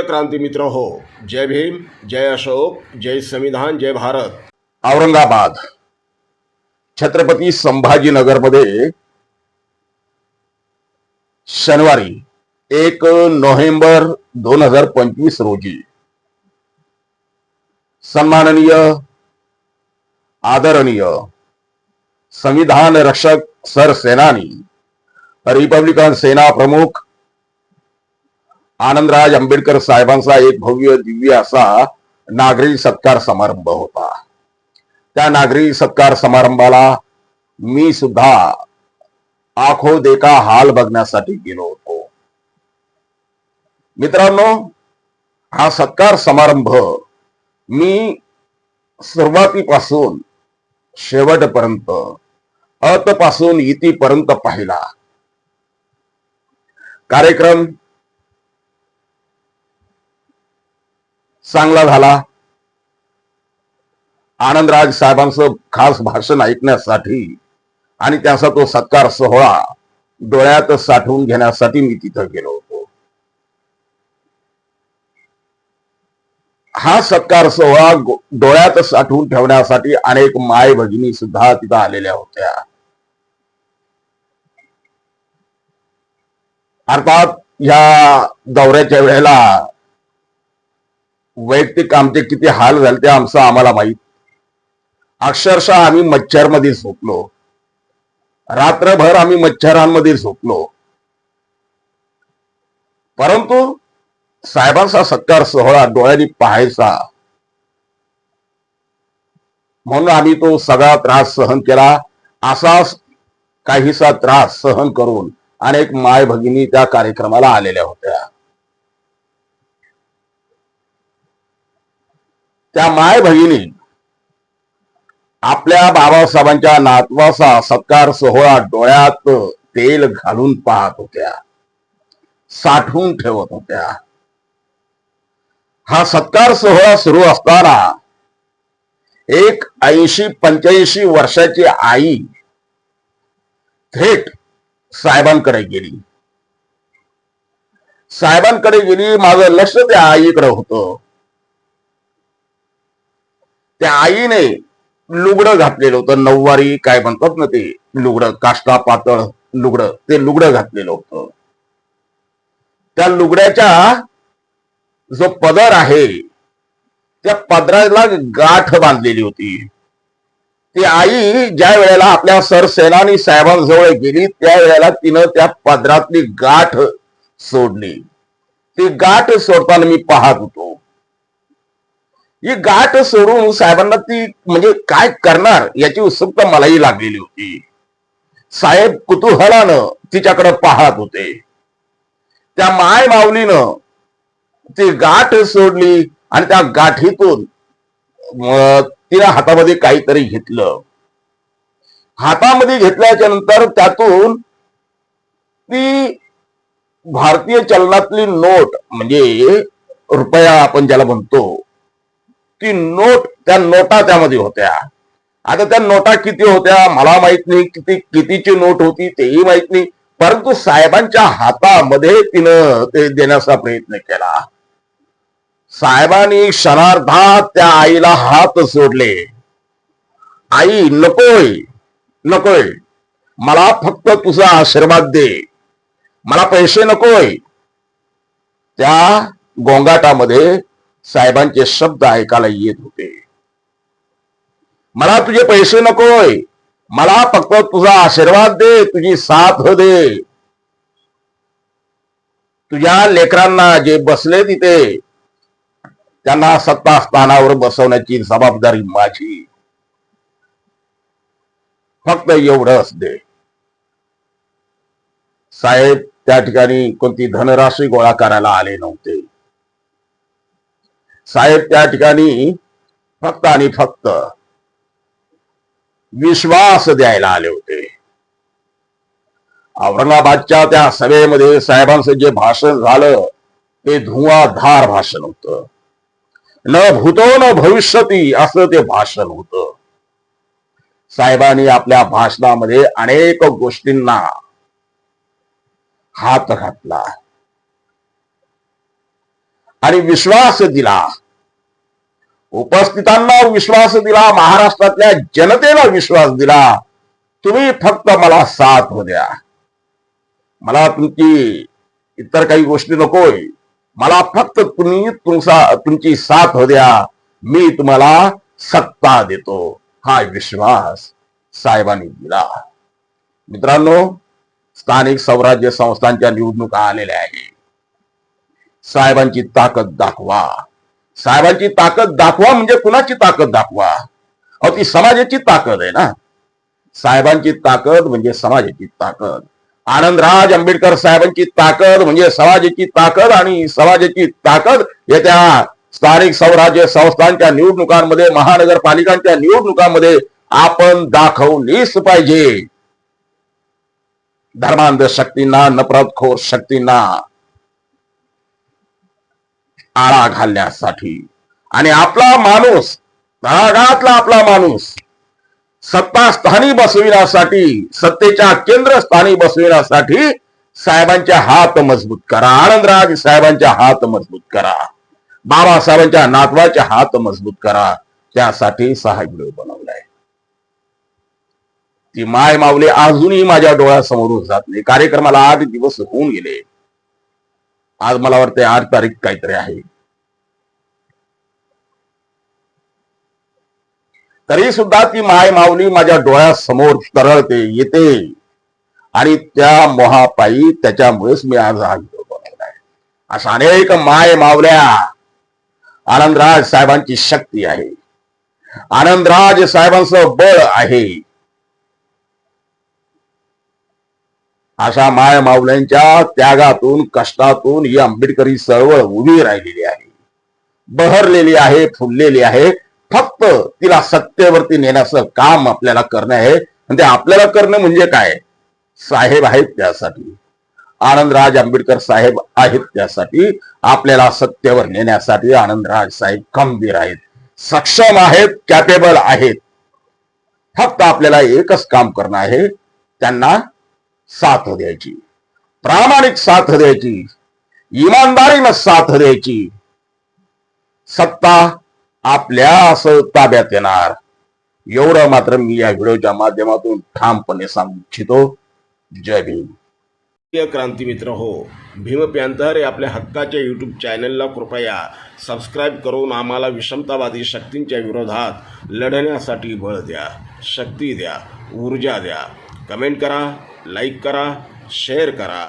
प्रिय क्रांती मित्र हो जय भीम जय अशोक जय संविधान जय भारत. औरंगाबाद छत्रपती संभाजीनगरमध्ये शनिवारी एक नोव्हेंबर दोन हजार पंचवीस रोजी सन्माननीय आदरणीय संविधान रक्षक सरसेनानी रिपब्लिकन सेना प्रमुख आनंदराज आंबेडकर साहेबांचा एक भव्य दिव्य असा नागरी सत्कार समारंभ होता. त्या नागरी सत्कार समारंभाला मी सुद्धा आखो देखा हाल बघण्यासाठी गेलो होतो. मित्रांनो हा सत्कार समारंभ मी सुरुवातीपासून शेवटपर्यंत अतपासून इतीपर्यंत पाहिला. कार्यक्रम चांगला झाला. आनंदराज साहेबांचं खास भाषण ऐकण्यासाठी आणि त्याचा तो सत्कार सोहळा डोळ्यात साठवून घेण्यासाठी मी तिथं गेलो होतो. हा सत्कार सोहळा डोळ्यात साठवून ठेवण्यासाठी अनेक माय भगिनी सुद्धा तिथं आलेल्या होत्या. अर्थात या दौऱ्याच्या वेळेला वैयक्तिक आमचे किती हाल झाले ते आमचं आम्हाला माहीत. अक्षरशः आम्ही मच्छरमध्ये झोपलो. रात्रभर आम्ही मच्छरांमध्ये झोपलो. परंतु साहेबांचा सत्कार सोहळा डोळ्यांनी पाहायचा. म्हणून आम्ही तो सगळा त्रास सहन केला. असाच काहीसा त्रास सहन करून अनेक माय भगिनी त्या कार्यक्रमाला आलेल्या होत्या. त्या माय भगिनी आपल्या बाबासाहेबांच्या नातवाचा सत्कार सोहळा डोळ्यात तेल घालून पाहत होत्या. साठवून ठेवत होत्या. हा सत्कार सोहळा सुरू असताना एक ऐंशी पंच्याऐंशी वर्षाची आई थेट साहेबांकडे गेली. साहेबांकडे गेली माझं लक्ष त्या आईकडे होतं. त्या आईने लुगडं घातलेलं होतं. नऊवारी काय म्हणतात ना ते? लुगडं काष्टा पातळ लुगडं. ते लुगडं घातलेलं होतं. त्या लुगड्याच्या जो पदर आहे त्या पदराला गाठ बांधलेली होती. ती आई ज्या वेळेला आपल्या सरसेनानी साहेबांजवळ गेली त्या वेळेला तिनं त्या पदरातली गाठ सोडली. ती गाठ सोडताना मी पाहत होतो. ही गाठ सोडून साहेबांना ती म्हणजे काय करणार याची उत्सुकता मलाही लागलेली होती. साहेब कुतूहलानं तिच्याकडे पाहत होते. त्या माय माऊलीनं ती गाठ सोडली आणि त्या गाठीतून तिला हातामध्ये काहीतरी घेतलं. हातामध्ये घेतल्याच्या नंतर त्यातून ती भारतीय चलनातली नोट म्हणजे रुपया आपण ज्याला म्हणतो ती नोट त्या नोटा त्यामध्ये होत्या. आता त्या नोटा किती होत्या मला माहीत नाही. किती कितीची नोट होती तेही माहीत नाही. परंतु साहेबांच्या हातामध्ये तिनं ते देण्याचा प्रयत्न केला. साहेबांनी क्षणार्धात त्या आईला हात सोडले आई नकोय नकोय. मला फक्त तुझा आशीर्वाद दे. मला पैसे नकोय. त्या गोंगाटामध्ये साहेबांचे शब्द ऐकायला येत होते. मला तुझे पैसे नकोय मला फक्त तुझा आशीर्वाद दे तुझी साथ दे. तुझ्या लेकरांना जे बसले तिथे त्यांना सत्ता स्थानावर बसवण्याची जबाबदारी माझी. फक्त एवढंच दे. साहेब त्या ठिकाणी कोणती धनराशी गोळा करायला आले नव्हते. साहेब त्या ठिकाणी फक्त आणि फक्त विश्वास द्यायला आले होते. औरंगाबादच्या त्या सभेमध्ये साहेबांचं जे भाषण झालं ते धुवाधार भाषण होत. न भूतो न भविष्यती असं ते भाषण होत. साहेबांनी आपल्या भाषणामध्ये अनेक गोष्टींना हात घातला. आणि विश्वास दिला. उपस्थितांना विश्वास दिला महाराष्ट्रातल्या जनतेला विश्वास दिला. तुम्ही फक्त मला साथ हो द्या. मला तुमची इतर काही गोष्टी नकोय. मला फक्त तुम्ही तुमचा तुमची साथ हो द्या. मी तुम्हाला सत्ता देतो. हा विश्वास साहेबांनी दिला. मित्रांनो स्थानिक स्वराज्य संस्थांच्या निवडणुका आलेल्या आहेत. साहेबांची ताकद दाखवा. साहेबांची ताकद दाखवा म्हणजे कुणाची ताकद दाखवा? अहो ती समाजाची ताकद आहे ना. साहेबांची ताकद म्हणजे समाजाची ताकद. आनंदराज आंबेडकर साहेबांची ताकद म्हणजे समाजाची ताकद आणि समाजाची ताकद येत्या स्थानिक स्वराज्य संस्थांच्या निवडणुकांमध्ये महानगरपालिकांच्या निवडणुकांमध्ये आपण दाखवलीच पाहिजे. धर्मांध शक्तींना नफरतखोर शक्तींना. आळा घालण्यासाठी. आणि आपला माणूस तळागाळातला आपला माणूस सत्ता स्थानी बसविण्यासाठी सत्तेच्या केंद्रस्थानी बसविण्यासाठी साहेबांच्या हात मजबूत करा. आनंदराज साहेबांच्या हात मजबूत करा. बाबासाहेबांच्या नातवाच्या हात मजबूत करा. त्यासाठी सहा व्हिडिओ बनवलाय. ती माय माऊली अजूनही माझ्या डोळ्यासमोरून जात नाही. कार्यक्रमाला आठ दिवस होऊन गेले. आज मला वाटते आठ तारीख काहीतरी आहे. तरी सुद्धा ती माय माऊली माझ्या डोळ्यासमोर तरळते येते. आणि त्या मोहापायी त्याच्यामुळेच मी आज हा अशा अनेक माय मावल्या आनंदराज साहेबांची शक्ती आहे. आनंदराज साहेबांचं बळ आहे. अशा माय माऊल्यांच्या त्यागातून कष्टातून ही आंबेडकरी चळवळ उभी राहिलेली आहे. बहरलेली आहे फुललेली आहे. फक्त तिला सत्तेवरती नेण्याचं काम आपल्याला करणं आहे. आणि ते आपल्याला करणं म्हणजे काय? साहेब आहेत त्यासाठी. आनंदराज आंबेडकर साहेब आहेत त्यासाठी. आपल्याला सत्तेवर नेण्यासाठी आनंदराज साहेब खंबीर आहेत. सक्षम आहेत कॅपेबल आहेत. फक्त आपल्याला एकच काम करणं आहे. त्यांना साथ द्यायची. प्रामाणिक साथ द्यायची. इमानदारीनं साथ द्यायची. सत्ता आपल्या असं ताब्यात येणार एवढं मात्र मी या व्हिडिओच्या माध्यमातून ठामपणे सांगू इच्छितो. जय भीम. क्रांती मित्र हो भीम प्यांतर हे आपल्या हक्काच्या यूट्यूब चॅनलला कृपया सबस्क्राईब करून आम्हाला विषमतावादी शक्तींच्या विरोधात लढण्यासाठी बळ द्या शक्ती द्या ऊर्जा द्या. कमेंट करा. लाईक करा शेअर करा